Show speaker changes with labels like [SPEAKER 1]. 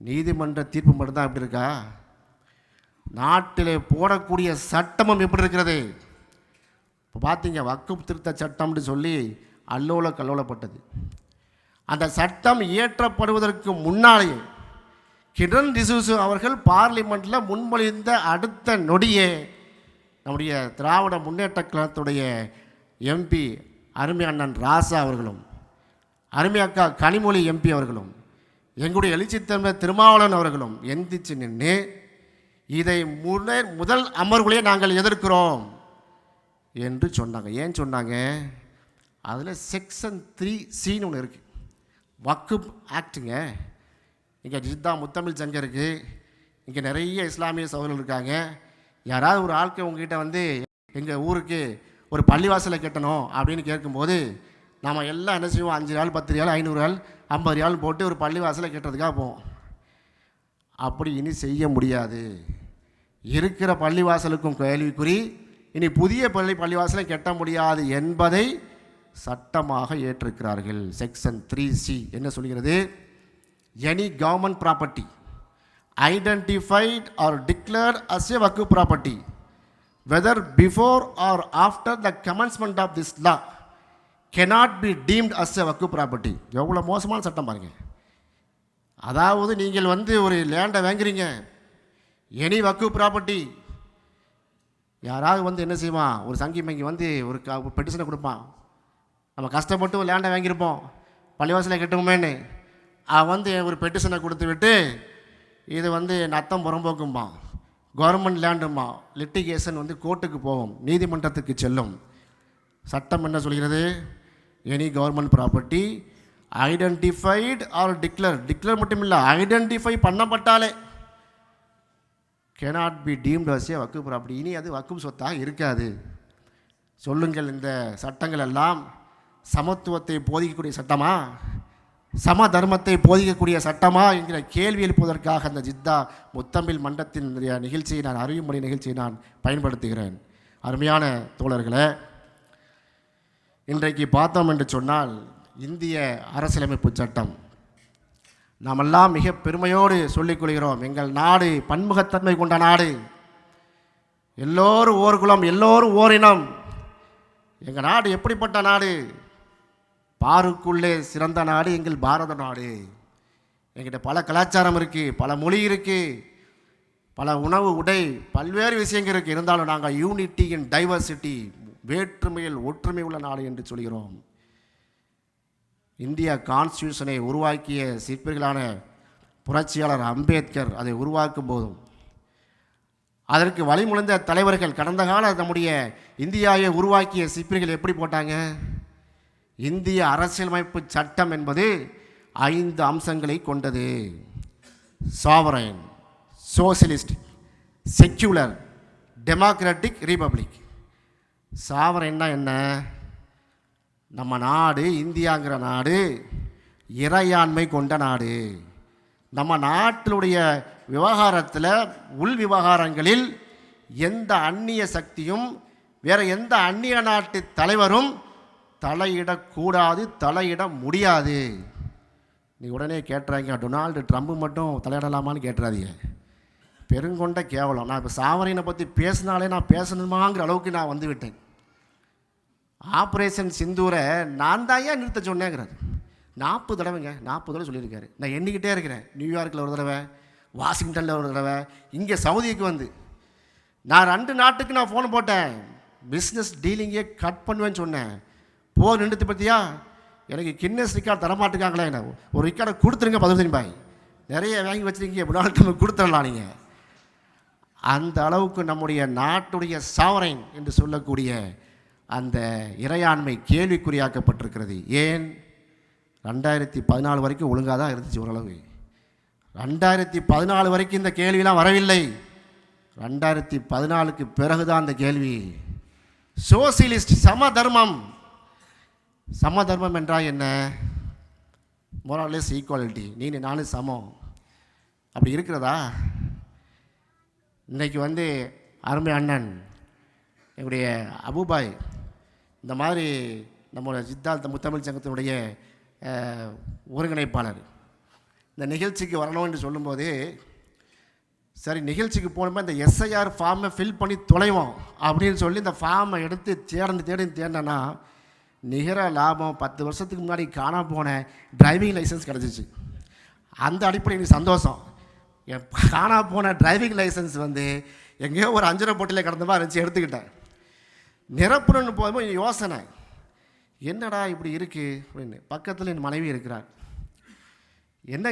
[SPEAKER 1] நீதிமன்ற தீர்ப்பு மட்டும்தான் எப்படி இருக்கா? நாட்டிலே போடக்கூடிய சட்டமும் எப்படி இருக்கிறது? இப்போ பார்த்தீங்க வக்குப் திருத்த சட்டம்னு சொல்லி அல்லோல கல்லோலப்பட்டது. அந்த சட்டம் இயற்றப்படுவதற்கு முன்னாலேயே கிரண் ரிஜிஜு அவர்கள் பார்லிமெண்ட்டில் முன்மொழிந்த அடுத்த நொடியே நம்முடைய திராவிட முன்னேற்ற கழகத்துடைய எம்பி அருமை அண்ணன் ராசா அவர்களும் அருமை அக்கா கனிமொழி எம்பி அவர்களும் எங்களுடைய எழுச்சித்தன்மை திருமாவளவன் அவர்களும் எந்திச்சு நின்று இதை முன்னே முதல் அமர்வுகளே நாங்கள் எதிர்க்கிறோம் என்று சொன்னாங்க. ஏன் சொன்னாங்க? அதில் செக்ஷன் த்ரீ சின்னு ஒன்று இருக்குது வக்குப் ஆக்டுங்க. இங்கே ஜித்தா முத்தமிழ் சங்கம் இருக்குது இங்கே நிறைய இஸ்லாமிய சகோதரர்கள் இருக்காங்க. யாராவது ஒரு ஆட்கள் உங்ககிட்ட வந்து எங்கள் ஊருக்கு ஒரு பள்ளிவாசலை கட்டணும் அப்படின்னு கேட்கும்போது நாம் எல்லாம் என்ன செய்வோம்? அஞ்சு நாள் பத்து நாள் ஐநூறு நாள் ஐம்பது நாள் போட்டு ஒரு பள்ளிவாசலை கட்டுறதுக்காக போவோம். அப்படி இனி செய்ய முடியாது. இருக்கிற பள்ளிவாசலுக்கும் கேள்விக்குறி இனி புதிய பள்ளி பள்ளிவாசலை கட்ட முடியாது என்பதை சட்டமாக ஏற்றிருக்கிறார்கள். செக்ஷன் த்ரீ சி என்ன சொல்கிறது? Any government property identified or declared as a waqf property whether before or after the commencement of this law cannot be deemed as a waqf property எவ்வளோ மோசமான சட்டம் பாருங்கள் அதாவது நீங்கள் வந்து ஒரு லேண்டை வாங்குறீங்க. எனி வக்கு ப்ராப்பர்ட்டி யாராவது வந்து என்ன செய்வான் ஒரு சங்கி மங்கி வந்து ஒரு க பெட்டிஷனை கொடுப்பான். நம்ம கஷ்டப்பட்டு ஒரு லேண்டை வாங்கியிருப்போம். பள்ளிவாசலை கட்டுவோமேன்னு. அவன் வந்து ஒரு பெட்டிஷனை கொடுத்து விட்டு இது வந்து நத்தம் புறம்போக்கும்பான். கவர்மெண்ட் லேண்டுமா லிட்டிகேஷன் வந்து கோர்ட்டுக்கு போகும். நீதிமன்றத்துக்கு செல்லும். சட்டம் என்ன சொல்கிறது? Any government property identified or declare declare மட்டும் இல்லை identify பண்ணப்பட்டாலே. Cannot be deemed as a waqf property இனி அது வக்கும் சொத்தாக இருக்காது. சொல்லுங்கள் இந்த சட்டங்கள் எல்லாம். சமத்துவத்தை போதிக்கக்கூடிய சட்டமா? சம தர்மத்தை போதிக்கக்கூடிய சட்டமா? என்கிற கேள்வி எழுப்புவதற்காக அந்த ஜித்தா முத்தமிழ் மன்றத்தினுடைய இந்த நிகழ்ச்சியை நான் அறிவுமுறை நிகழ்ச்சியை நான் பயன்படுத்துகிறேன். அருமையான தோழர்களை இன்றைக்கு பார்த்தோம் என்று சொன்னால் இந்திய அரசியலமைப்பு சட்டம். நாமெல்லாம் மிக பெருமையோடு சொல்லிக் கொள்கிறோம் எங்கள் நாடு பன்முகத்தன்மை கொண்ட நாடு. எல்லோரும் ஓர் குலம் எல்லோரும் ஓரினம் எங்கள் நாடு எப்படிப்பட்ட நாடு? பாருக்குள்ளே சிறந்த நாடு எங்கள் பாரத நாடு. எங்கிட்ட பல கலாச்சாரம் இருக்குது பல மொழி இருக்குது பல உணவு உடை பல்வேறு விஷயங்கள் இருக்குது இருந்தாலும் நாங்கள் யூனிட்டி இன் டைவர்சிட்டி வேற்றுமையில் ஒற்றுமை உள்ள நாடு என்று சொல்கிறோம். இந்திய கான்ஸ்டியூஷனை உருவாக்கிய சிற்பிகளான புரட்சியாளர் அம்பேத்கர் அதை உருவாக்கும் போதும். அதற்கு வழிமுழந்த தலைவர்கள் கடந்த கால நம்முடைய இந்தியாவை உருவாக்கிய சிற்பிகள் எப்படி போட்டாங்க? இந்திய அரசியலமைப்பு சட்டம் என்பது ஐந்து அம்சங்களை கொண்டது. Sovereign socialist secular democratic republic சாவரன்னா என்ன? நம்ம நாடு இந்தியாங்கிற நாடு இறையாண்மை கொண்ட நாடு. நம்ம நாட்டினுடைய விவகாரத்தில் உள் விவகாரங்களில் எந்த அந்நிய சக்தியும் வேறு எந்த அந்நிய நாட்டு தலைவரும் தலையிடக்கூடாது தலையிட முடியாது. நீ உடனே கேட்டுறாங்க டொனால்டு ட்ரம்ப் மட்டும் தலையிடலாமான்னு கேட்டுறாதீங்க. பெருங்கொண்ட கேவலம். நான் இப்போ சாவரினை பற்றி பேசினாலே நான் பேசணுமாங்கிற அளவுக்கு நான் வந்து விட்டேன் ஆப்ரேஷன் சிந்தூரை நான் தான் ஏன் நிறுத்த சொன்னேங்கிறார். நாற்பது தடவைங்க நாற்பது தடவை சொல்லியிருக்காரு. நான் எண்ணிக்கிட்டே இருக்கிறேன். நியூயார்க்கில் ஒரு தடவை வாஷிங்டனில் ஒரு தடவை இங்கே சவுதிக்கு வந்து. நான் ரெண்டு நாட்டுக்கு நான் ஃபோன் போட்டேன். பிஸ்னஸ் டீலிங்கே கட் பண்ணுவேன்னு சொன்னேன். போர் நின்றுத்து பற்றியா எனக்கு கின்னஸ் ரிக்கார்டு தரமாட்டுக்காங்களே என்ன? ஒரு ரெக்கார்டை கொடுத்துருங்க பதினஞ்சு பாய். நிறைய வாங்கி வச்சுருக்கீங்க எப்படினாலும் கொடுத்துடலாம் நீங்கள் அந்த அளவுக்கு நம்முடைய நாட்டுடைய சாவரைன் என்று சொல்லக்கூடிய அந்த இறையாண்மை கேள்விக்குறியாக்கப்பட்டிருக்கிறது. ஏன்? ரெண்டாயிரத்தி பதினாலு வரைக்கும் ஒழுங்காக தான் இருந்துச்சு ஓரளவு. ரெண்டாயிரத்தி பதினாலு வரைக்கும் இந்த கேள்விலாம் வரவில்லை. ரெண்டாயிரத்தி பதினாலுக்கு பிறகு தான் அந்த கேள்வி. சோசியலிஸ்ட் சம தர்மம் சம தர்மம் என்றால் என்ன மொராலெஸ் ஈக்குவாலிட்டி நீ நானும் சமம். அப்படி இருக்கிறதா? இன்னைக்கு வந்து அருமை அண்ணன் எங்களுடைய அபுபாய் இந்த மாதிரி நம்மளோட சித்தார்த்த முத்தமிழ் சங்கத்தினுடைய ஒருங்கிணைப்பாளர். இந்த நிகழ்ச்சிக்கு வரணும் என்று சொல்லும்போது சரி நிகழ்ச்சிக்கு போகணுமே இந்த எஸ்ஐஆர் ஃபார்மை ஃபில் பண்ணி தொலைவோம் அப்படின்னு சொல்லி இந்த ஃபார்மை எடுத்து தேடந்து தேடி தேடினா நிகர லாபம் பத்து வருஷத்துக்கு முன்னாடி காணாம போன டிரைவிங் லைசன்ஸ் கிடச்சிச்சு. அந்த அடிப்படையில் எனக்கு சந்தோஷம். என் காணா போன டிரைவிங் லைசன்ஸ் வந்து எங்கேயோ ஒரு அஞ்சரை போட்டியில் கடந்த மாதிரி இருந்துச்சு எடுத்துக்கிட்டேன். நிரப்புணுன்னு போகும்போது யோசனை. என்னடா இப்படி இருக்குது அப்படின்னு. பக்கத்தில் என் மனைவி இருக்கிறார் என்ன